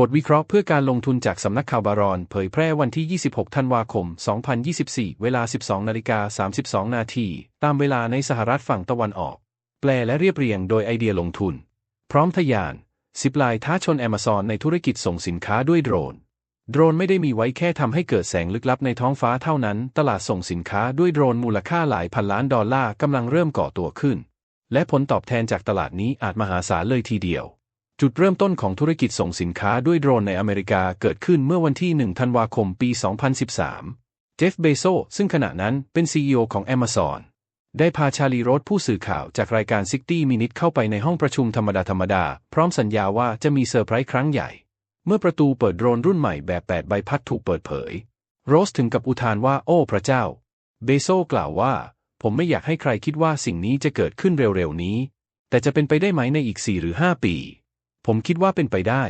บทวิเคราะห์เพื่อการลงทุนจากสำนักข่าวบารอน เผยแพร่วันที่ 26 ธันวาคม 2024 เวลา 12 นาฬิกา 32 นาทีตามเวลาในสหรัฐฝั่งตะวันออก แปลและเรียบเรียงโดยไอเดียลงทุน พร้อมทะยานสิบลายท้าชนแอมซอนในธุรกิจส่งสินค้าด้วยโดรน โดรนไม่ได้มีไว้แค่ทำให้เกิดแสงลึกลับในท้องฟ้าเท่านั้น ตลาดส่งสินค้าด้วยโดรนมูลค่าหลายพันล้านดอลลาร์กำลังเริ่มก่อตัวขึ้น และผลตอบแทนจากตลาดนี้อาจมหาศาลเลยทีเดียว จุดเริ่มต้นของธุรกิจส่งสินค้าด้วยโดรนในอเมริกาเกิดขึ้นเมื่อวันที่ 1 ธันวาคมปี 2013 เจฟเบโซซึ่งขณะนั้นเป็น CEO ของ Amazon ได้พาชาลีโรสผู้สื่อข่าวจากรายการ 60 Minutes เข้าไปในห้องประชุมธรรมดาธรรมดา พร้อมสัญญาว่าจะมีเซอร์ไพรส์ครั้งใหญ่ เมื่อประตูเปิดโดรนรุ่นใหม่แบบ 8 ใบพัดถูกเปิดเผย โรสถึงกับอุทานว่าโอ้พระเจ้า เบโซกล่าวว่า ผมไม่อยากให้ใครคิดว่าสิ่งนี้จะเกิดขึ้นเร็วๆนี้ แต่จะเป็นไปได้ไหมในอีก 4 หรือ 5 ปี ผมคิดว่าเป็นไปได้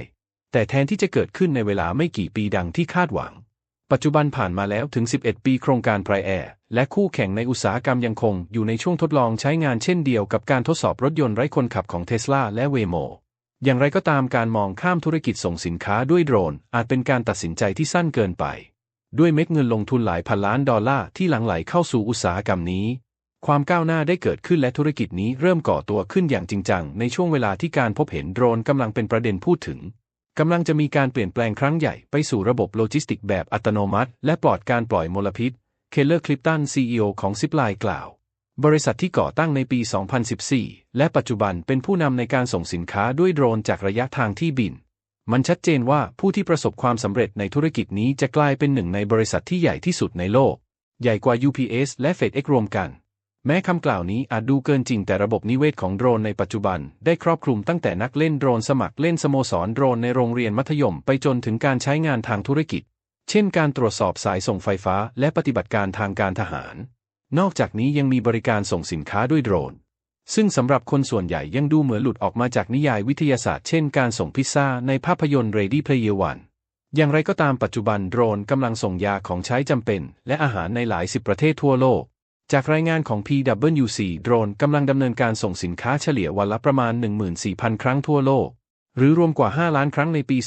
แต่แทนที่จะเกิดขึ้นในเวลาไม่กี่ปีดังที่คาดหวัง ปัจจุบันผ่านมาแล้วถึง 11 ปีโครงการไพรแอร์และคู่แข่งในอุตสาหกรรมยังคงอยู่ในช่วงทดลองใช้งานเช่นเดียวกับการทดสอบรถยนต์ไร้คนขับของเทสลาและเวโมอย่างไรก็ตามการมองข้ามธุรกิจส่งสินค้าด้วยโดรน อาจเป็นการตัดสินใจที่สั้นเกินไป ด้วยเม็ดเงินลงทุนหลายพันล้านดอลลาร์ที่หลั่งไหลเข้าสู่อุตสาหกรรมนี้ ความก้าวหน้าได้เกิดขึ้นและธุรกิจนี้เริ่มก่อตัวขึ้นอย่างจริงจัง ในช่วงเวลาที่การพบเห็นโดรนกำลังเป็นประเด็นพูดถึงกำลังจะมีการเปลี่ยนแปลงครั้งใหญ่ไปสู่ระบบโลจิสติกแบบอัตโนมัติ และปลอดการปล่อยมลพิษ เคลเลอร์คลิปตัน CEO ของซิปไลกล่าว บริษัทที่ก่อตั้งในปี 2014 และปัจจุบันเป็นผู้นำในการส่งสินค้าด้วยโดรนจากระยะทางที่บิน มันชัดเจนว่าผู้ที่ประสบความสำเร็จในธุรกิจนี้จะกลายเป็นหนึ่งในบริษัทที่ใหญ่ที่สุดในโลก ใหญ่กว่า UPS และ FedEx รวมกัน แม้คำกล่าวนี้อาจดูเกินจริงแต่ระบบนิเวศของโดรนในปัจจุบัน ได้ครอบคลุมตั้งแต่นักเล่นโดรนสมัครเล่นสโมสรโดรนในโรงเรียนมัธยมไปจนถึงการใช้งานทางธุรกิจ เช่นการตรวจสอบสายส่งไฟฟ้า และปฏิบัติการทางการทหาร นอกจากนี้ยังมีบริการส่งสินค้าด้วยโดรน ซึ่งสำหรับคนส่วนใหญ่ยังดูเหมือนหลุดออกมาจากนิยายวิทยาศาสตร์เช่นการส่งพิซซ่าในภาพยนตร์ Ready Player One อย่างไรก็ตามปัจจุบันโดรนกำลังส่งยาของใช้จำเป็น และอาหารในหลายสิบประเทศทั่วโลก จากรายงานของ PwC โดรนกำลังดำเนินการส่งสินค้าเฉลี่ยวันละประมาณ 14,000 ครั้งทั่วโลก หรือรวมกว่า 5 ล้านครั้งในปี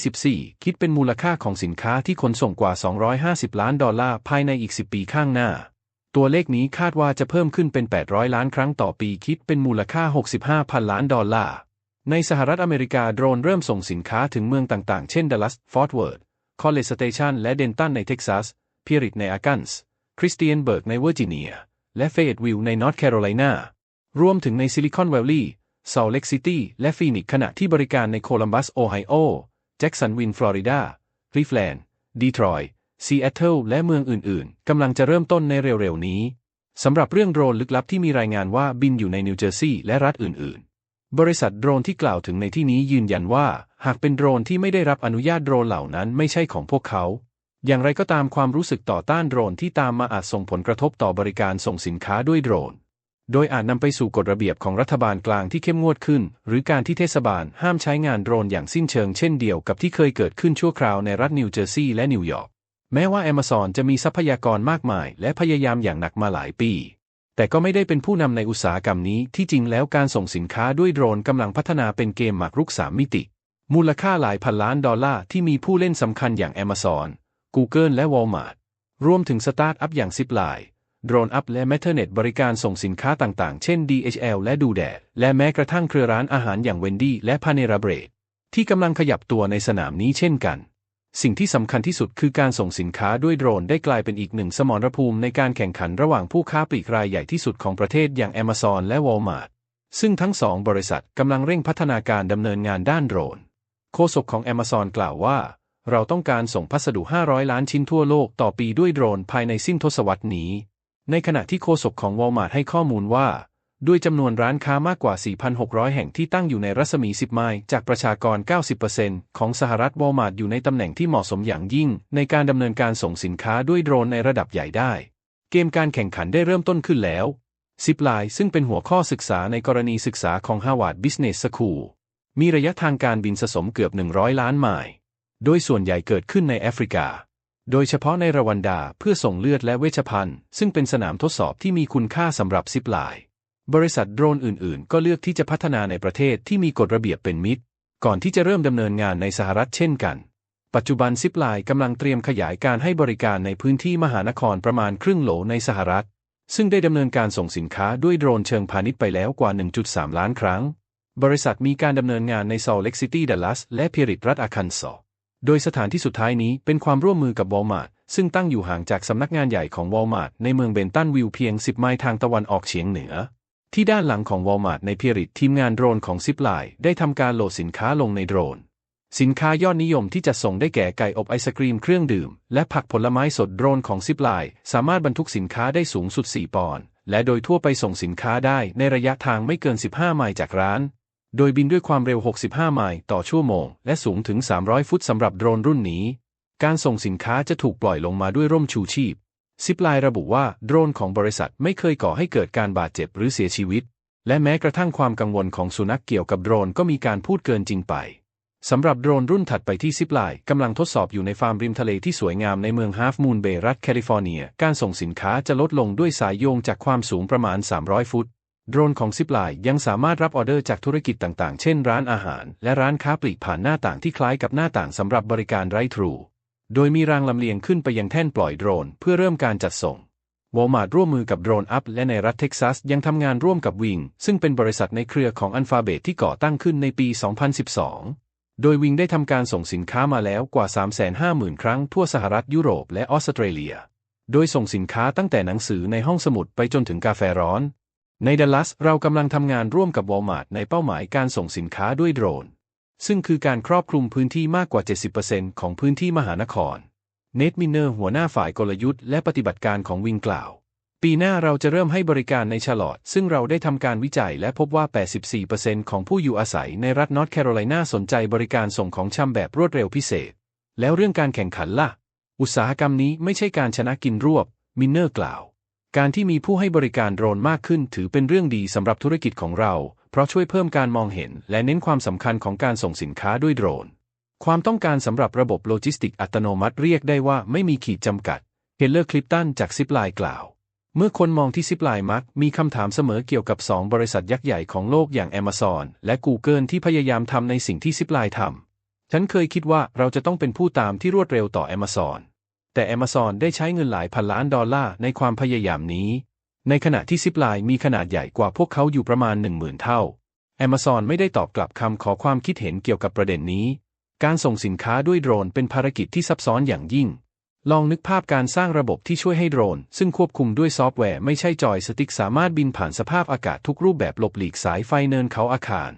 2024 คิดเป็นมูลค่าของสินค้าที่ขนส่งกว่า 250 ล้านดอลลาร์ภายในอีก 10 ปีข้างหน้า ตัวเลขนี้คาดว่าจะเพิ่มขึ้นเป็น 800 ล้านครั้งต่อปีคิดเป็นมูลค่า 65พันล้านดอลลาร์ ในสหรัฐอเมริกาโดรนเริ่มส่งสินค้าถึงเมืองต่างๆ เช่นดัลลัส ฟอร์ตเวิร์ธคอลเลจสเตชันและเดนตันในเท็กซัสพิริตในอาร์กันส์ คริสเตียนเบิร์กในเวอร์จิเนีย และเฟดวิลในนอร์ทแคโรไลนารวมถึงในซิลิคอนแวลลีย์ซอลเล็กซิตี้และฟีนิกซ์ขณะที่บริการในโคลัมบัสโอไฮโอ แจ็กสันวินฟลอริดาคลิฟแลนด์ดีทรอยต์ซีแอตเทิลและเมืองอื่นๆ กำลังจะเริ่มต้นในเร็วๆ นี้ สำหรับเรื่องโดรนลึกลับที่มีรายงานว่าบินอยู่ในนิวเจอร์ซีย์และรัฐอื่นๆ บริษัทโดรนที่กล่าวถึงในที่นี้ยืนยันว่า หากเป็นโดรนที่ไม่ได้รับอนุญาตโดรนเหล่านั้นไม่ใช่ของพวกเขา อย่างไรก็ตามความรู้สึกต่อต้านโดรนที่ตามมาอาจส่งผลกระทบต่อบริการส่งสินค้าด้วยโดรน โดยอาจนำไปสู่กฎระเบียบของรัฐบาลกลางที่เข้มงวดขึ้น หรือการที่เทศบาลห้ามใช้งานโดรนอย่างสิ้นเชิงเช่นเดียวกับที่เคยเกิดขึ้นชั่วคราวในรัฐนิวเจอร์ซีย์และนิวยอร์ก แม้ว่า Amazon จะมีทรัพยากรมากมาย และพยายามอย่างหนักมาหลายปี แต่ก็ไม่ได้เป็นผู้นำในอุตสาหกรรมนี้ที่จริงแล้วการส่งสินค้าด้วยโดรนกำลังพัฒนาเป็นเกมหมากรุกสามมิติ มูลค่าหลายพันล้านดอลลาร์ที่มีผู้เล่นสำคัญอย่าง Amazon Google และ Walmart รวมถึงสตาร์ทอัพอย่าง Zipline โดรนอัพและ Methernet บริการส่งสินค้าต่างๆ เช่น DHL และดูแดดและแม้กระทั่งเครือร้านอาหารอย่าง Wendy และ Panera Bread ที่กำลังขยับตัวในสนามนี้เช่นกัน สิ่งที่สำคัญที่สุดคือการส่งสินค้าด้วยโดรนได้กลายเป็นอีกหนึ่งสมรภูมิในการแข่งขันระหว่างผู้ค้าปลีกรายใหญ่ที่สุดของประเทศอย่าง Amazon และ Walmart ซึ่งทั้งสองบริษัทกำลังเร่งพัฒนาการดำเนินงานด้านโดรน โฆษกของ Amazon กล่าวว่า เราต้องการส่งพัสดุ 500 ล้านชิ้นทั่วโลกต่อปีด้วยโดรนภายในสิ้นทศวรรษนี้ ในขณะที่โฆษกของ Walmart ให้ข้อมูลว่า ด้วยจำนวนร้านค้ามากกว่า 4,600 แห่งที่ตั้งอยู่ในรัศมี 10 ไมล์จากประชากร 90%ของสหรัฐ Walmart อยู่ในตำแหน่งที่เหมาะสมอย่างยิ่ง ในการดำเนินการส่งสินค้าด้วยโดรนในระดับใหญ่ได้ เกมการแข่งขันได้เริ่มต้นขึ้นแล้วซิปไลน์ซึ่งเป็นหัวข้อศึกษาในกรณีศึกษาของ Harvard Business School มีระยะทางการบินสะสมเกือบ 100 ล้านไมล์ โดยส่วนใหญ่เกิดขึ้นในแอฟริกา โดยเฉพาะในรวันดาเพื่อส่งเลือดและเวชภัณฑ์ ซึ่งเป็นสนามทดสอบที่มีคุณค่าสำหรับซิปลน์บริษัทโดรนอื่นๆ ก็เลือกที่จะพัฒนาในประเทศที่มีกฎระเบียบเป็นมิตร ก่อนที่จะเริ่มดำเนินงานในสหรัฐเช่นกัน ปัจจุบันซิปลน์กำลังเตรียมขยายการให้บริการในพื้นที่มหานครประมาณครึ่งโหลในสหรัฐ ซึ่งได้ดำเนินการส่งสินค้าด้วยโดรนเชิงพาณิชย์ไปแล้วกว่า 1.3 ล้านครั้ง บริษัทมีการดำเนินงานในซอลเล็กซิตี้ดัลลัสและพิริตรัฐอาคันซอ โดยสถานที่สุดท้ายนี้เป็นความร่วมมือกับวอลมาร์ทซึ่งตั้งอยู่ห่างจากสำนักงานใหญ่ของวอลมาร์ทในเมืองเบนตันวิลเพียง 10 ไมล์ทางตะวันออกเฉียงเหนือ ที่ด้านหลังของวอลมาร์ทในเพิริตทีมงานโดรนของซิปไลน์ได้ทำการโหลดสินค้าลงในโดรน สินค้ายอดนิยมที่จะส่งได้แก่ไก่อบไอศกรีมเครื่องดื่ม และผักผลไม้สดโดรนของซิปไลน์สามารถบรรทุกสินค้าได้สูงสุด 4 ปอนด์และโดยทั่วไปส่งสินค้าได้ในระยะทางไม่เกิน 15 ไมล์จากร้าน โดยบินด้วยความเร็ว 65 ไมล์ต่อชั่วโมง และสูงถึง 300 ฟุตสำหรับโดรนรุ่นนี้ การส่งสินค้าจะถูกปล่อยลงมาด้วยร่มชูชีพ ซิปไลน์ระบุว่าโดรนของบริษัทไม่เคยก่อให้เกิดการบาดเจ็บหรือเสียชีวิต และแม้กระทั่งความกังวลของสุนัขเกี่ยวกับโดรนก็มีการพูดเกินจริงไปสำหรับโดรนรุ่นถัดไปที่ซิปไลน์กำลังทดสอบอยู่ในฟาร์มริมทะเลที่สวยงามในเมืองฮาฟมูนเบย์รัฐแคลิฟอร์เนีย การส่งสินค้าจะลดลงด้วยสายโยงจากความสูงประมาณ 300 ฟุต โดรนของซิปไลน์ยังสามารถรับออเดอร์จากธุรกิจต่างๆ เช่นร้านอาหาร และร้านค้าปลีกผ่านหน้าต่างที่คล้ายกับหน้าต่างสำหรับบริการไร้ทรู โดยมีรางลำเลียงขึ้นไปยังแท่นปล่อยโดรน เพื่อเริ่มการจัดส่งวอลมาร์ร่วมมือกับโดรนอัพและในรัฐเท็กซัสยังทำงานร่วมกับวิงซึ่งเป็นบริษัทในเครือของอันฟาเบตที่ก่อตั้งขึ้นในปี 2012 โดยวิงได้ทำการส่งสินค้ามาแล้วกว่า 350,000 ครั้งทั่วสหรัฐยุโรปและออสเตรเลีย โดยส่งสินค้าตั้งแต่หนังสือในห้องสมุดไปจนถึงกาแฟร้อน ในดัลลัสเรากำลังทำงานร่วมกับวอลมาร์ทในเป้าหมายการส่งสินค้าด้วยโดรน ซึ่งคือการครอบคลุมพื้นที่มากกว่า 70%ของพื้นที่มหานคร เนทมินเนอร์หัวหน้าฝ่ายกลยุทธ์และปฏิบัติการของวิงกล่าว ปีหน้าเราจะเริ่มให้บริการในชาร์ลอตซึ่งเราได้ทำการวิจัยและพบว่า 84%ของผู้อยู่อาศัยในรัฐนอร์ทแคโรไลนาสนใจบริการส่งของชำแบบรวดเร็วพิเศษ แล้วเรื่องการแข่งขันล่ะ อุตสาหกรรมนี้ไม่ใช่การชนะกินรวบ มินเนอร์กล่าว การที่มีผู้ให้บริการโดรนมากขึ้นถือเป็นเรื่องดีสำหรับธุรกิจของเรา เพราะช่วยเพิ่มการมองเห็น และเน้นความสำคัญของการส่งสินค้าด้วยโดรน ความต้องการสำหรับระบบโลจิสติกอัตโนมัติเรียกได้ว่าไม่มีขีดจำกัดเฮเลอร์คลิปตันจากซิปไลน์กล่าว เมื่อคนมองที่ซิปไลน์มัก มีคำถามเสมอเกี่ยวกับ 2 บริษัทยักษ์ใหญ่ของโลกอย่าง Amazon และ Google ที่พยายามทำในสิ่งที่ซิปไลน์ทำฉันเคยคิดว่าเราจะต้องเป็นผู้ตามที่รวดเร็วต่อ Amazon แต่ Amazon ได้ใช้เงินหลายพันล้านดอลลาร์ในความพยายามนี้ ในขณะที่ซิปไลน์มีขนาดใหญ่กว่าพวกเขาอยู่ประมาณ 10,000 เท่า Amazon ไม่ได้ตอบกลับคำขอความคิดเห็นเกี่ยวกับประเด็นนี้ การส่งสินค้าด้วยโดรนเป็นภารกิจที่ซับซ้อนอย่างยิ่ง ลองนึกภาพการสร้างระบบที่ช่วยให้โดรน ซึ่งควบคุมด้วยซอฟต์แวร์ไม่ใช่จอยสติ๊กสามารถบินผ่านสภาพอากาศทุกรูปแบบหลบหลีกสายไฟเนินเขาอาคาร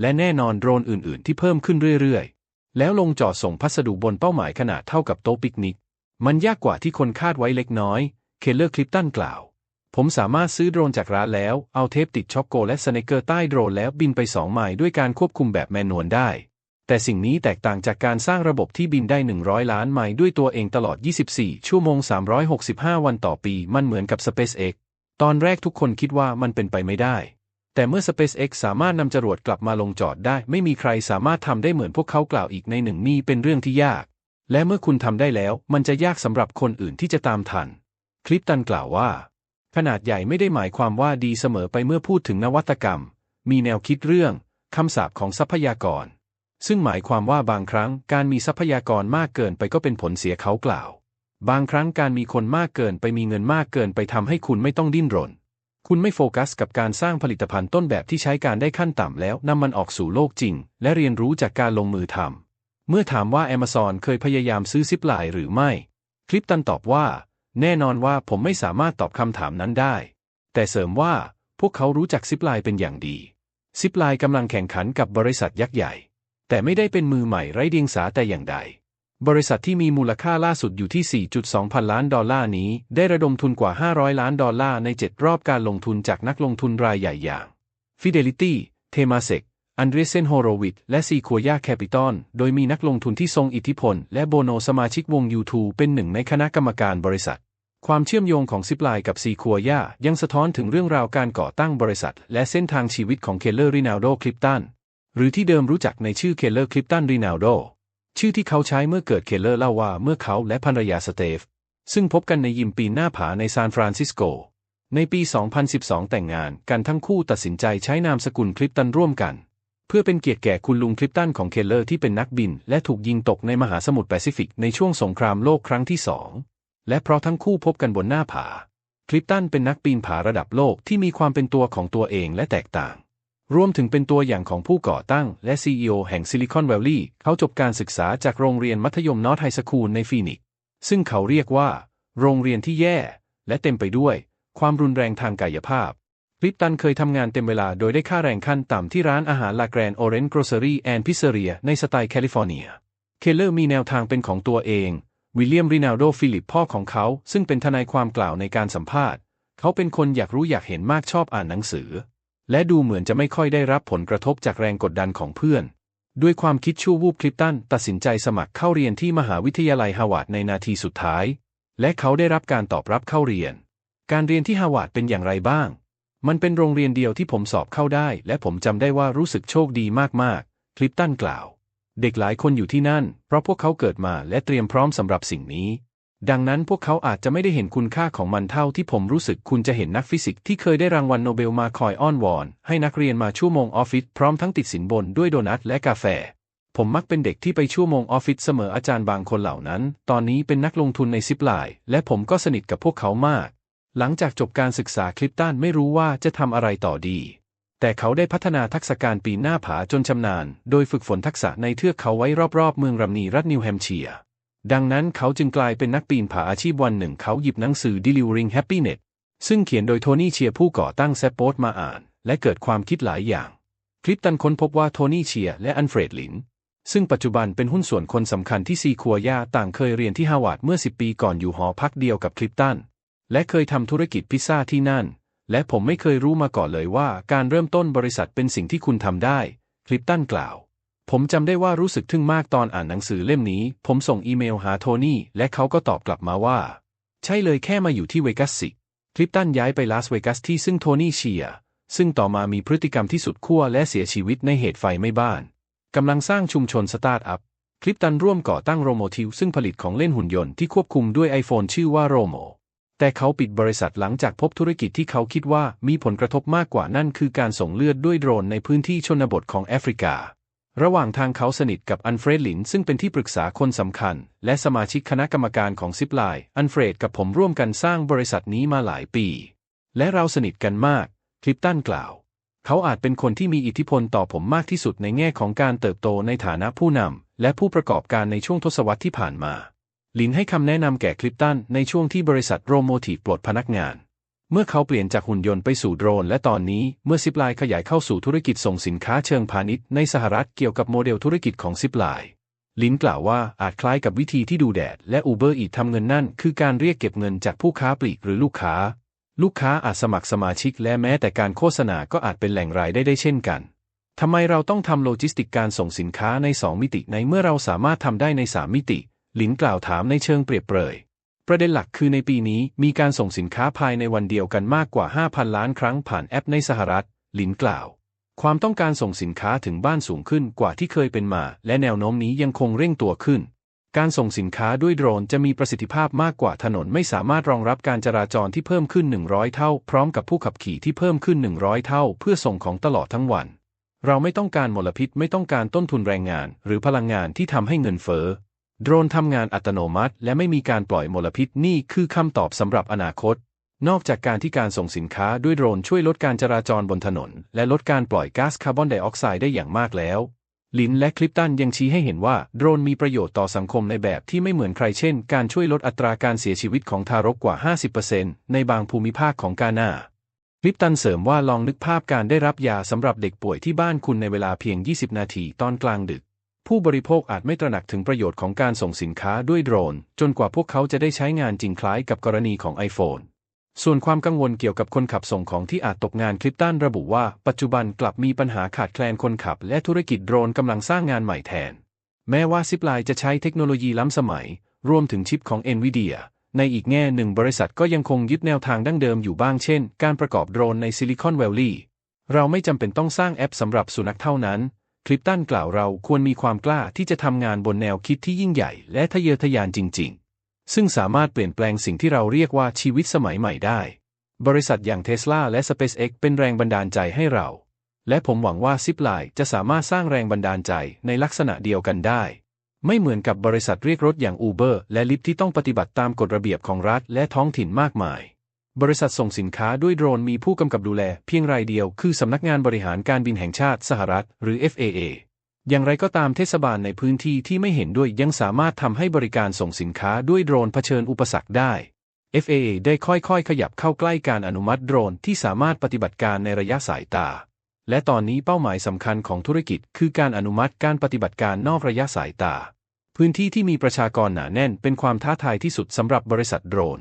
และแน่นอนโดรนอื่น ๆ ที่เพิ่มขึ้นเรื่อย ๆ แล้วลงจอดส่งพัสดุบนเป้าหมายขนาดเท่ากับโต๊ะปิกนิก มันยากกว่าที่คนคาดไว้เล็กน้อย เคเลอร์คลิปตันกล่าว ผมสามารถซื้อโดรนจากร้านแล้ว เอาเทปติดช็อกโกและสเนคเกอร์ใต้โดรนแล้วบินไป2ไมล์ด้วยการควบคุมแบบแมนนวลได้ แต่สิ่งนี้แตกต่างจากการสร้างระบบที่บินได้ 100 ล้านไมล์ด้วยตัวเองตลอด 24 ชั่วโมง 365 วันต่อปี มันเหมือนกับ SpaceX ตอนแรกทุกคนคิดว่ามันเป็นไปไม่ได้ แต่เมื่อ SpaceX สามารถนำจรวดกลับมาลงจอดได้ ไม่มีใครสามารถทำได้เหมือนพวกเขากล่าวอีกในหนึ่งนี่เป็นเรื่องที่ยาก และเมื่อคุณทำได้แล้วมันจะยากสำหรับคนอื่นที่จะตามทัน คลิปตันกล่าวว่า ขนาดใหญ่ไม่ได้หมายความว่าดีเสมอไปเมื่อพูดถึงนวัตกรรม มีแนวคิดเรื่องคำสาปของทรัพยากร ซึ่งหมายความว่าบางครั้งการมีทรัพยากรมากเกินไปก็เป็นผลเสียเขากล่าว บางครั้งการมีคนมากเกินไปมีเงินมากเกินไปทำให้คุณไม่ต้องดิ้นรน คุณไม่โฟกัสกับการสร้างผลิตภัณฑ์ต้นแบบที่ใช้การได้ขั้นต่ำแล้วนำมันออกสู่โลกจริง และเรียนรู้จากการลงมือทำ เมื่อถามว่า Amazon เคยพยายามซื้อซิปไลน์หรือไม่ คลิปตันตอบว่า แน่นอนว่าผมไม่สามารถตอบคำถามนั้นได้ แต่เสริมว่าพวกเขารู้จักซิปไลน์เป็นอย่างดี ซิปไลน์กำลังแข่งขันกับบริษัทยักษ์ใหญ่ แต่ไม่ได้เป็นมือใหม่ไร้เดียงสาแต่อย่างใด บริษัทที่มีมูลค่าล่าสุดอยู่ที่ 4.2 พันล้านดอลลาร์นี้ ได้ระดมทุนกว่า 500 ล้านดอลลาร์ใน 7 รอบการลงทุนจากนักลงทุนรายใหญ่อย่าง Fidelity, Temasek, a n d r e s e n Horowitz และ Sequoia Capital โดยมีนักลงทุนที่ทรงอิทธิพล และโบโนสมาชิกวง U2 เป็นหนึ่งในคณะกรรมการบริษัท ความเชื่อมโยงของซิปไลน์กับซีคัวย่ายังสะท้อนถึงเรื่องราวการก่อตั้งบริษัท และเส้นทางชีวิตของเคลเลอร์รินาโดคลิปตันหรือที่เดิมรู้จักในชื่อเคลเลอร์คลิปตันรินาโดชื่อที่เขาใช้เมื่อเกิดเคลเลอร์เล่าว่าเมื่อเขาและภรรยาสเตฟ ซึ่งพบกันในยิมปีนหน้าผาในซานฟรานซิสโก ในปี 2012 แต่งงานกันทั้งคู่ตัดสินใจใช้นามสกุลคลิปตันร่วมกัน เพื่อเป็นเกียรติแก่คุณลุงคลิปตันของเคลเลอร์ที่เป็นนักบิน และถูกยิงตกในมหาสมุทรแปซิฟิกในช่วงสงครามโลกครั้งที่สองและเพราะทั้งคู่พบกันบนหน้าผา คลิปตันเป็นนักปีนผาระดับโลกที่มีความเป็นตัวของตัวเองและแตกต่าง รวมถึงเป็นตัวอย่างของผู้ก่อตั้งและ CEO แห่งซิลิคอนแวลลีย์เขาจบการศึกษาจากโรงเรียนมัธยมนอตไฮสคูลในฟีนิกซ์ซึ่งเขาเรียกว่า โรงเรียนที่แย่ และเต็มไปด้วย ความรุนแรงทางกายภาพ คลิปตันเคยทำงานเต็มเวลาโดยได้ค่าแรงขั้นต่ำที่ร้านอาหารลาแกรนโอเรนต์กรอเซอรี่แอนด์พิซเซเรียในสไตล์แคลิฟอร์เนีย เคลเลอร์มีแนวทางเป็นของตัวเอง วิลเลียมรินาโดฟิลิปพ่อของเขาซึ่งเป็นทนายความกล่าวในการสัมภาษณ์ เขาเป็นคนอยากรู้อยากเห็นมากชอบอ่านหนังสือ และดูเหมือนจะไม่ค่อยได้รับผลกระทบจากแรงกดดันของเพื่อน ด้วยความคิดชั่ววูบคลิปตันตัดสินใจสมัครเข้าเรียนที่มหาวิทยาลัยฮาวาดในนาทีสุดท้าย และเขาได้รับการตอบรับเข้าเรียน การเรียนที่ฮาวาดเป็นอย่างไรบ้าง มันเป็นโรงเรียนเดียวที่ผมสอบเข้าได้ และผมจำได้ว่ารู้สึกโชคดีมากๆ คลิปตันกล่าว เด็กหลายคนอยู่ที่นั่น เพราะพวกเขาเกิดมาและเตรียมพร้อมสำหรับสิ่งนี้ ดังนั้นพวกเขาอาจจะไม่ได้เห็นคุณค่าของมันเท่าที่ผมรู้สึกคุณจะเห็นนักฟิสิกส์ที่เคยได้รางวัลโนเบลมาคอยอ้อนวอน ให้นักเรียนมาชั่วโมงออฟฟิศพร้อมทั้งติดสินบนด้วยโดนัทและกาแฟผมมักเป็นเด็กที่ไปชั่วโมงออฟฟิศเสมออาจารย์บางคนเหล่านั้น ตอนนี้เป็นนักลงทุนในซิปไลน์และผมก็สนิทกับพวกเขามาก หลังจากจบการศึกษาคลิปตันไม่รู้ว่าจะทำอะไรต่อดี แต่เขาได้พัฒนาทักษะการปีนหน้าผาจนชำนาญ โดยฝึกฝนทักษะในเทือกเขาไว้รอบๆ เมืองรัมนีรัฐนิวแฮมเชียร์ ดังนั้นเขาจึงกลายเป็นนักปีนผาอาชีพวันหนึ่งเขาหยิบหนังสือ Delivering Happiness ซึ่งเขียนโดยโทนี่เชียร์ผู้ก่อตั้งแซปโปสมาอ่าน และเกิดความคิดหลายอย่าง คลิปตันค้นพบว่าโทนี่เชียร์และอันเฟรดลินซึ่งปัจจุบันเป็นหุ้นส่วนคนสำคัญที่ซีคัวยาต่างเคยเรียนที่ฮาวาดเมื่อ 10 ปีก่อนอยู่หอพักเดียวกับคลิปตัน และเคยทำธุรกิจพิซซ่าที่นั่น และผมไม่เคยรู้มาก่อนเลยว่าการเริ่มต้นบริษัทเป็นสิ่งที่คุณทำได้ คลิปตันกล่าว ผมจำได้ว่ารู้สึกทึ่งมากตอนอ่านหนังสือเล่มนี้ ผมส่งอีเมลหาโทนี่ และเขาก็ตอบกลับมาว่า ใช่เลยแค่มาอยู่ที่เวกัสสิคลิปตันย้ายไปลาสเวกัสที่ซึ่งโทนี่เชียร์ซึ่งต่อมามีพฤติกรรมที่สุดขั้วและเสียชีวิตในเหตุไฟไหม้บ้านกำลังสร้างชุมชนสตาร์ทอัพ คลิปตันร่วมก่อตั้งโรโมทิวซึ่งผลิตของเล่นหุ่นยนต์ที่ควบคุมด้วย iPhone ชื่อว่าโรโม แต่เขาปิดบริษัทหลังจากพบธุรกิจที่เขาคิดว่ามีผลกระทบมากกว่านั่นคือการส่งเลือดด้วยโดรนในพื้นที่ชนบทของแอฟริการะหว่างทางเขาสนิทกับอันเฟรดลินซึ่งเป็นที่ปรึกษาคนสำคัญ และสมาชิกคณะกรรมการของซิปไลอันเฟรดกับผมร่วมกันสร้างบริษัทนี้มาหลายปี และเราสนิทกันมาก คลิปตันกล่าว เขาอาจเป็นคนที่มีอิทธิพลต่อผมมากที่สุดในแง่ของการเติบโตในฐานะผู้นำและผู้ประกอบการในช่วงทศวรรษที่ผ่านมา ลินให้คำแนะนำแก่คลิปตันในช่วงที่บริษัทโรโมทีปลดพนักงาน เมื่อเขาเปลี่ยนจากหุ่นยนต์ไปสู่โดรน และตอนนี้เมื่อซิปไลน์ขยายเข้าสู่ธุรกิจส่งสินค้าเชิงพาณิชย์ในสหรัฐเกี่ยวกับโมเดลธุรกิจของซิปไลน์ลินกล่าวว่าอาจคล้ายกับวิธีที่ดูแดดและอูเบอร์อีทำเงินนั่นคือการเรียกเก็บเงินจากผู้ค้าปลีกหรือลูกค้า ลูกค้าอาจสมัครสมาชิกและแม้แต่การโฆษณาก็อาจเป็นแหล่งรายได้ได้เช่นกันทำไมเราต้องทำโลจิสติกการส่งสินค้าใน 2 มิติในเมื่อเราสามารถทำได้ใน 3 มิติ หลินกล่าวถามในเชิงเปรียบเปรย ประเด็นหลักคือในปีนี้มีการส่งสินค้าภายในวันเดียวกันมากกว่า 5,000 ล้านครั้งผ่านแอปในสหรัฐ หลินกล่าว ความต้องการส่งสินค้าถึงบ้านสูงขึ้นกว่าที่เคยเป็นมา และแนวโน้มนี้ยังคงเร่งตัวขึ้น การส่งสินค้าด้วยโดรนจะมีประสิทธิภาพมากกว่าถนนไม่สามารถรองรับการจราจรที่เพิ่มขึ้น 100 เท่า พร้อมกับผู้ขับขี่ที่เพิ่มขึ้น 100 เท่า เพื่อส่งของตลอดทั้งวัน เราไม่ต้องการมลพิษไม่ต้องการต้นทุนแรงงาน หรือพลังงานที่ทำให้เงินเฟ้อ โดรนทำงานอัตโนมัติ และไม่มีการปล่อยมลพิษนี่คือคำตอบสำหรับอนาคต นอกจากการที่การส่งสินค้าด้วยโดรนช่วยลดการจราจรบนถนน และลดการปล่อยก๊าซคาร์บอนไดออกไซด์ได้อย่างมากแล้ว ลินและคลิปตันยังชี้ให้เห็นว่าโดรนมีประโยชน์ต่อสังคมในแบบที่ไม่เหมือนใครเช่น การช่วยลดอัตราการเสียชีวิตของทารกกว่า 50%ในบางภูมิภาคของกานาคลิปตันเสริมว่าลองนึกภาพการได้รับยาสำหรับเด็กป่วยที่บ้านคุณในเวลาเพียง 20 นาทีตอนกลางดึก ผู้บริโภคอาจไม่ตระหนักถึงประโยชน์ของการส่งสินค้าด้วยโดรน จนกว่าพวกเขาจะได้ใช้งานจริงคล้ายกับกรณีของ iPhone ส่วนความกังวลเกี่ยวกับคนขับส่งของที่อาจตกงานคลิปตันระบุว่า ปัจจุบันกลับมีปัญหาขาดแคลนคนขับ และธุรกิจโดรนกำลังสร้างงานใหม่แทน แม้ว่าซิปไลจะใช้เทคโนโลยีล้ำสมัย รวมถึงชิปของ NVIDIA ในอีกแง่หนึ่งบริษัทก็ยังคงยึดแนวทางดั้งเดิมอยู่บ้างเช่น การประกอบโดรนในซิลิคอนแวลลีย์เราไม่จำเป็นต้องสร้างแอปสำหรับสุนัขเท่านั้น ลิปตันกล่าวเราควรมีความกล้าที่จะทำงานบนแนวคิดที่ยิ่งใหญ่ และทะเยอทะยานจริง ๆ ซึ่งสามารถเปลี่ยนแปลงสิ่งที่เราเรียกว่าชีวิตสมัยใหม่ได้ บริษัทอย่างเทสลาและ SpaceX เป็นแรงบันดาลใจให้เรา และผมหวังว่าซิปไลน์จะสามารถสร้างแรงบันดาลใจในลักษณะเดียวกันได้ ไม่เหมือนกับบริษัทเรียกรถอย่าง Uber และลิฟที่ต้องปฏิบัติตามกฎระเบียบของรัฐและท้องถิ่นมากมาย บริษัทส่งสินค้าด้วยโดรนมีผู้กำกับดูแลเพียงรายเดียวคือสำนักงานบริหารการบินแห่งชาติสหรัฐ หรือ FAA อย่างไรก็ตามเทศบาลในพื้นที่ที่ไม่เห็นด้วยยังสามารถทำให้บริการส่งสินค้าด้วยโดรนเผชิญอุปสรรคได้ FAA ได้ค่อยๆ ขยับเข้าใกล้การอนุมัติโดรนที่สามารถปฏิบัติการในระยะสายตา และตอนนี้เป้าหมายสำคัญของธุรกิจ คือการอนุมัติการปฏิบัติการนอกระยะสายตา พื้นที่ที่มีประชากรหนาแน่นเป็นความท้าทายที่สุดสำหรับบริษัทโดรน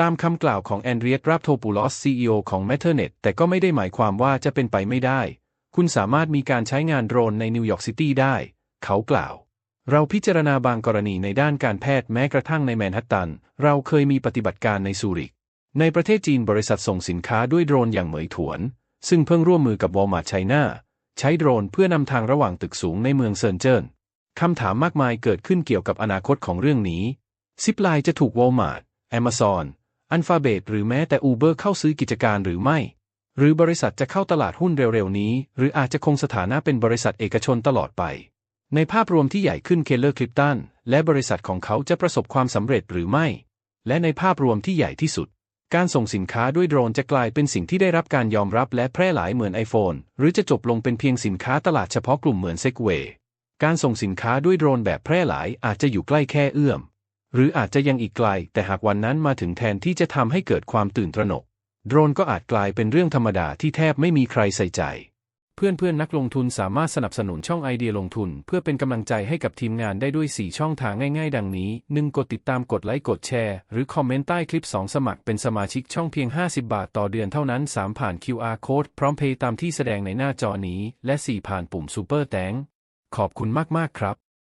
ตามคำกล่าวของแอนเดรียตราปโทปูลอส CEO ของ Matternet แต่ก็ไม่ได้หมายความว่าจะเป็นไปไม่ได้ คุณสามารถมีการใช้งานโดรนในนิวยอร์กซิตี้ได้ เขากล่าว เราพิจารณาบางกรณีในด้านการแพทย์แม้กระทั่งในแมนฮัตตัน เราเคยมีปฏิบัติการในซูริก ในประเทศจีนบริษัทส่งสินค้าด้วยโดรนอย่างเหมยถวน ซึ่งเพิ่งร่วมมือกับวอลมาร์ทไชน่าใช้โดรนเพื่อนำทางระหว่างตึกสูงในเมืองเซินเจิ้นคำถามมากมายเกิดขึ้นเกี่ยวกับอนาคตของเรื่องนี้ซิปไลน์จะถูกวอลมาร์ทแอมซอน อันฟาเบตหรือแม้แต่อูเบอร์เข้าซื้อกิจการหรือไม่ หรือบริษัทจะเข้าตลาดหุ้นเร็วๆนี้ หรืออาจจะคงสถานะเป็นบริษัทเอกชนตลอดไป ในภาพรวมที่ใหญ่ขึ้นเคเลอร์คลิปตันและบริษัทของเขาจะประสบความสำเร็จหรือไม่ และในภาพรวมที่ใหญ่ที่สุด การส่งสินค้าด้วยโดรนจะกลายเป็นสิ่งที่ได้รับการยอมรับและแพร่หลายเหมือน iPhone หรือจะจบลงเป็นเพียงสินค้าตลาดเฉพาะกลุ่มเหมือนเซกเวการส่งสินค้าด้วยโดรนแบบแพร่หลายอาจจะอยู่ใกล้แค่เอื้อม หรืออาจจะยังอีกไกล แต่หากวันนั้นมาถึงแทนที่จะทำให้เกิดความตื่นตระหนก โดรนก็อาจกลายเป็นเรื่องธรรมดาที่แทบไม่มีใครใส่ใจ เพื่อนเพื่อนนักลงทุนสามารถสนับสนุนช่องไอเดียลงทุน เพื่อเป็นกำลังใจให้กับทีมงานได้ด้วย 4 ช่องทางง่ายๆ ดังนี้ 1. กดติดตามกดไลค์กดแชร์ หรือคอมเมนต์ใต้คลิป 2 สมัครเป็นสมาชิกช่องเพียง 50 บาทต่อเดือนเท่านั้น 3 ผ่าน QR Code พร้อมเพย์ตามที่แสดงในหน้าจอนี้ และ 4 ผ่านปุ่ม Super แตงขอบคุณมากๆครับ